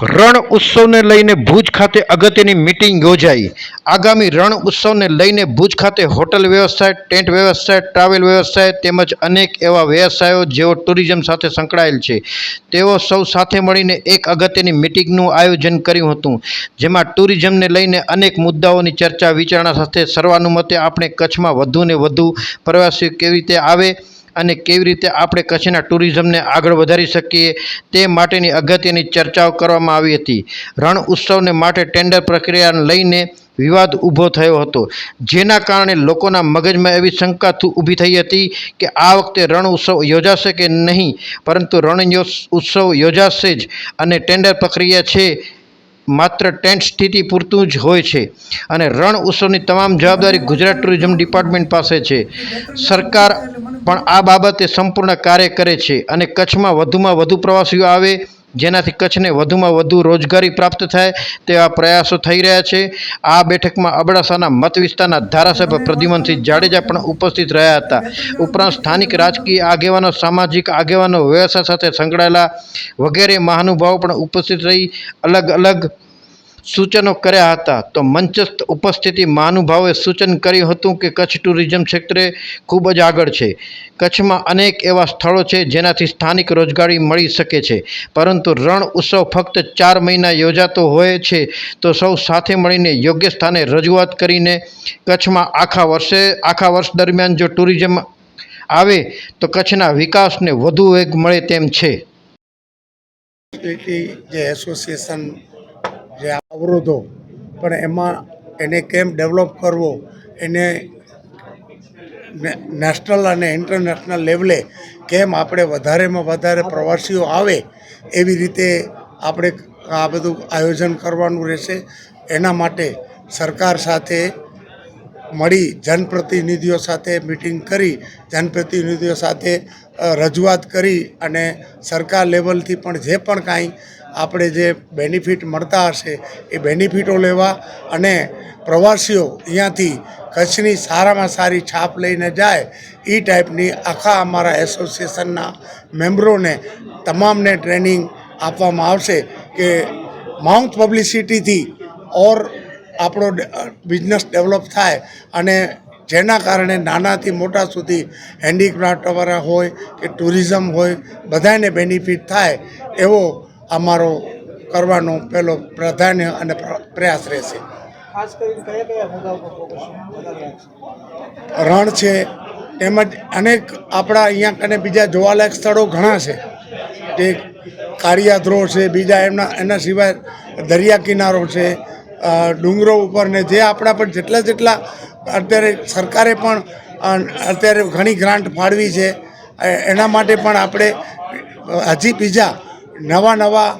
રણ ઉત્સવને લઈને ભુજ ખાતે અગત્યની મિટિંગ યોજાઈ. આગામી રણ ઉત્સવને લઈને ભુજ ખાતે હોટલ વ્યવસાય ટેન્ટ વ્યવસાય ટ્રાવેલ વ્યવસાય તેમજ અનેક એવા વ્યવસાયો જેઓ ટુરિઝમ સાથે સંકળાયેલ છે. તેઓ સૌ સાથે મળીને એક અગત્યની મિટિંગનું આયોજન કર્યું હતું, જેમાં ટુરિઝમને લઈને અનેક મુદ્દાઓની ચર્ચા વિચારણા સાથે સર્વાનુમતે આપણે કચ્છમાં વધુને વધુ પ્રવાસીઓ કેવી રીતે આવે અને કેવી રીતે આપણે કચ્છના ટુરિઝમને આગળ વધારી શકીએ તે માટેની અગત્યની ચર્ચાઓ કરવામાં આવી હતી. રણ ઉત્સવને માટે ટેન્ડર પ્રક્રિયાને લઈને વિવાદ ઊભો થયો હતો. જેના કારણે લોકોના મગજમાં એવી શંકા ઊભી થઈ હતી કે આ વખતે રણ ઉત્સવ યોજાશે કે નહીં, પરંતુ રણ ઉત્સવ યોજાશે જ અને ટેન્ડર પ્રક્રિયા છે માત્ર ટેન્ટ સ્થિતિ પૂરતું જ હોય છે. અને રણ ઉત્સવની તમામ જવાબદારી ગુજરાત ટુરિઝમ ડિપાર્ટમેન્ટ પાસે છે. સરકાર પણ આ બાબતે સંપૂર્ણ કાર્ય કરે છે અને કચ્છમાં વધુમાં વધુ પ્રવાસીઓ આવે, જેનાથી કચ્છને વધુમાં વધુ રોજગારી પ્રાપ્ત થાય તેવા પ્રયાસો થઈ રહ્યા છે. આ બેઠકમાં અબડાસાના મત વિસ્તારના ધારાસભ્ય પ્રદ્યુમનસિંહ જાડેજા પણ ઉપસ્થિત રહ્યા હતા. ઉપરાંત સ્થાનિક રાજકીય આગેવાનો, સામાજિક આગેવાનો, વ્યવસાય સાથે સંકળાયેલા વગેરે મહાનુભાવો પણ ઉપસ્થિત રહી અલગ અલગ સૂચનો કર્યા હતા. તો મંચસ્થ ઉપસ્થિતિ મહાનુભાવે સૂચન કર્યું હતું કે કચ્છ ટુરિઝમ ક્ષેત્રે ખૂબ જ આગળ છે. કચ્છમાં અનેક એવા સ્થળો છે જેનાથી સ્થાનિક રોજગારી મળી શકે છે. પરંતુ રણ ઉત્સવ ફક્ત ચાર મહિના યોજાતો હોય છે, તો સૌ સાથે મળીને યોગ્ય સ્થાને રજૂઆત કરીને કચ્છમાં આખા વર્ષે, આખા વર્ષ દરમિયાન જો ટુરિઝમ આવે, તો કચ્છના વિકાસને વધુ વેગ મળે તેમ છે. જે એસોસિએશન જે અવરોધો, પણ એમાં એને કેમ ડેવલપ કરવો, એને નેશનલ અને ઇન્ટરનેશનલ લેવલે કેમ આપણે વધારેમાં વધારે પ્રવાસીઓ આવે, એવી રીતે આપણે આ બધું આયોજન કરવાનું રહેશે. એના માટે સરકાર સાથે મળી જનપ્રતિનિધિઓ સાથે મિટિંગ કરી, જનપ્રતિનિધિઓ સાથે રજૂઆત કરી અને સરકાર લેવલથી પણ જે પણ કાંઈ આપણે જે બેનિફિટ મળતા હશે એ બેનિફિટો લેવા અને પ્રવાસીઓ અહીંયાથી કચ્છની સારામાં સારી છાપ લઈને જાય, એ ટાઈપની આખા અમારા એસોસિએશનના મેમ્બરોને તમામને ટ્રેનિંગ આપવામાં આવશે કે માઉન્ટ પબ્લિસિટીથી ઓર આપણો બિઝનેસ ડેવલપ થાય અને જેના કારણે નાનાથી મોટા સુધી હેન્ડીક્રાફ્ટવાળા હોય કે ટુરિઝમ હોય, બધાને બેનિફિટ થાય એવો અમારો કરવાનો પહેલો પ્રાધાન્ય અને પ્ર- પ્રયાસ રહેશે. રણ છે તેમજ અનેક આપણા અહીંયા કને બીજા જોવાલાયક સ્થળો ઘણા છે. જે કાળિયાધ્રો છે બીજા એમના એના સિવાય દરિયા કિનારો છે ડુંગરો ઉપર ને જે આપણા પર જેટલા જેટલા અત્યારે સરકારે પણ અત્યારે ઘણી ગ્રાન્ટ ફાળવી છે. એના માટે પણ આપણે હજી બીજા નવા નવા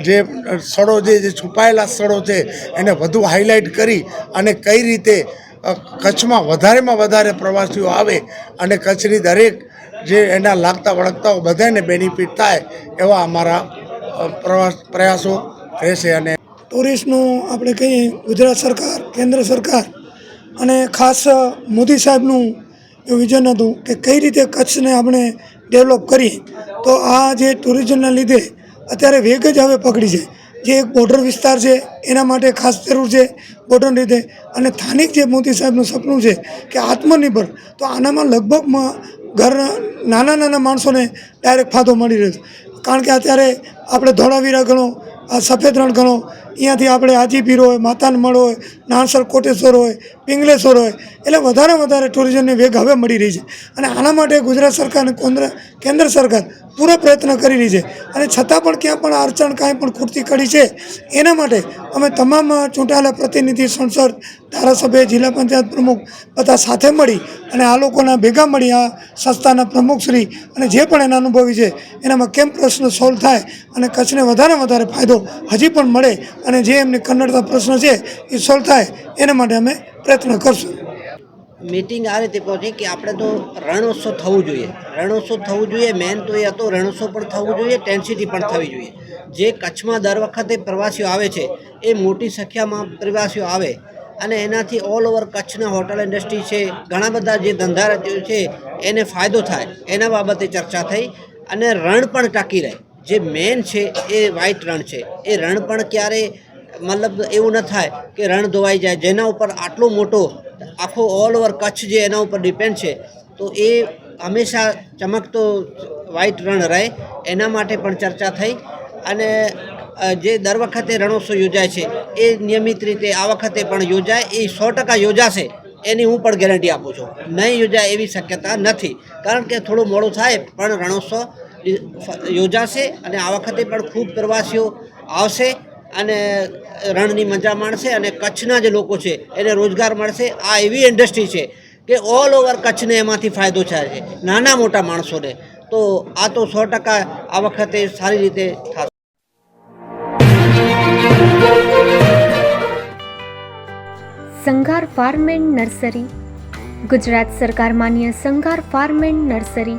જે સ્થળો જે જે છુપાયેલા સ્થળો છે, એને વધુ હાઇલાઇટ કરી અને કઈ રીતે કચ્છમાં વધારેમાં વધારે પ્રવાસીઓ આવે અને કચ્છની દરેક જે એના લાગતા વળગતાઓ બધાને બેનિફિટ થાય એવા અમારા પ્રવાસ, પ્રયાસો રહેશે અને ટુરિસ્ટનું આપણે કહીએ ગુજરાત સરકાર, કેન્દ્ર સરકાર અને ખાસ મોદી સાહેબનું એવું વિઝન હતું કે કઈ રીતે કચ્છને આપણે ડેવલપ કરીએ. તો આ જે ટુરિઝમના લીધે અત્યારે વેગ જ હવે પકડી છે. જે એક બોર્ડર વિસ્તાર છે, એના માટે ખાસ જરૂર છે બોર્ડરની રીતે અને સ્થાનિક જે મોદી સાહેબનું સપનું છે કે આત્મનિર્ભર, તો આનામાં લગભગ ઘર નાના નાના માણસોને ડાયરેક્ટ ફાયદો મળી રહ્યો છે. કારણ કે અત્યારે આપણે ધોળાવીરા ગણો આ સફેદ રણ ગણો અહીંયાથી આપણે હાજીપીર હોય, માતાન મળ હોય નાનસર કોટેશ્વર હોય, પિંગલેશ્વર હોય, એટલે વધારે વધારે ટુરિઝમને વેગ હવે મળી રહી છે. અને આના માટે ગુજરાત સરકાર અને કેન્દ્ર સરકાર પૂરો પ્રયત્ન કરી રહી છે. અને છતાં પણ ક્યાં પણ અડચણ કાંઈ પણ ખૂટતી કડી છે, એના માટે અમે તમામ ચૂંટાયેલા પ્રતિનિધિ, સંસદ, ધારાસભ્ય, જિલ્લા પંચાયત પ્રમુખ બધા સાથે મળી અને આ લોકોના ભેગા મળી આ સંસ્થાના પ્રમુખશ્રી અને જે પણ એના અનુભવી છે, એનામાં કેમ પ્રશ્ન સોલ્વ થાય અને કચ્છને વધારે વધારે ફાયદો હજી પણ મળે અને જે એમને કન્નડતા પ્રશ્ન છે એ સોલ્વ થાય, એના માટે અમે પ્રયત્ન કરશું. મિટિંગ આ રીતે પહોંચી કે આપણે તો રણોત્સવ થવું જોઈએ. રણોત્સવ થવું જોઈએ મેન તો એ હતો, રણોત્સવ પણ થવું જોઈએ ટેન્સિટી પણ થવી જોઈએ. જે કચ્છમાં દર વખતે પ્રવાસીઓ આવે છે, એ મોટી સંખ્યામાં પ્રવાસીઓ આવે અને એનાથી ઓલ ઓવર કચ્છના હોટલ ઇન્ડસ્ટ્રી છે, ઘણા બધા જે ધંધા છે, એને ફાયદો થાય. એના બાબતે ચર્ચા થઈ અને રણ પણ ટકી રહે. જે મેન છે એ વ્હાઇટ રણ છે. એ રણ પણ ક્યારે મતલબ એવું ન થાય કે રણ ધોવાઈ જાય. જેના ઉપર આટલો મોટો આખો ઓલ ઓવર કચ્છ જે એના ઉપર ડિપેન્ડ છે, તો એ હંમેશા ચમકતો વ્હાઇટ રણ રહે. એના માટે પણ ચર્ચા થઈ. અને જે દર વખતે રણોત્સવ યોજાય છે, એ નિયમિત રીતે આ વખતે પણ યોજાય. એ સો ટકા યોજાશે, એની હું પણ ગેરંટી આપું છું. નહીં યોજાય એવી શક્યતા નથી. કારણ કે થોડું મોડું થાય, પણ રણોત્સવ યોજાશે અને આ વખતે પણ ખૂબ પ્રવાસીઓ આવશે અને રણની મજા માણશે અને કચ્છના જે લોકો છે એને રોજગાર મળશે. આ એવી ઇન્ડસ્ટ્રી છે કે ઓલ ઓવર કચ્છને એમાંથી ફાયદો થાય છે. નાના મોટા માણસોને. તો આ તો સો ટકા આ વખતે સારી રીતે થશે. Sanghar farm and nursery. Gujarat સરકાર માન્ય સંઘાર ફાર્મ એન્ડ નર્સરી.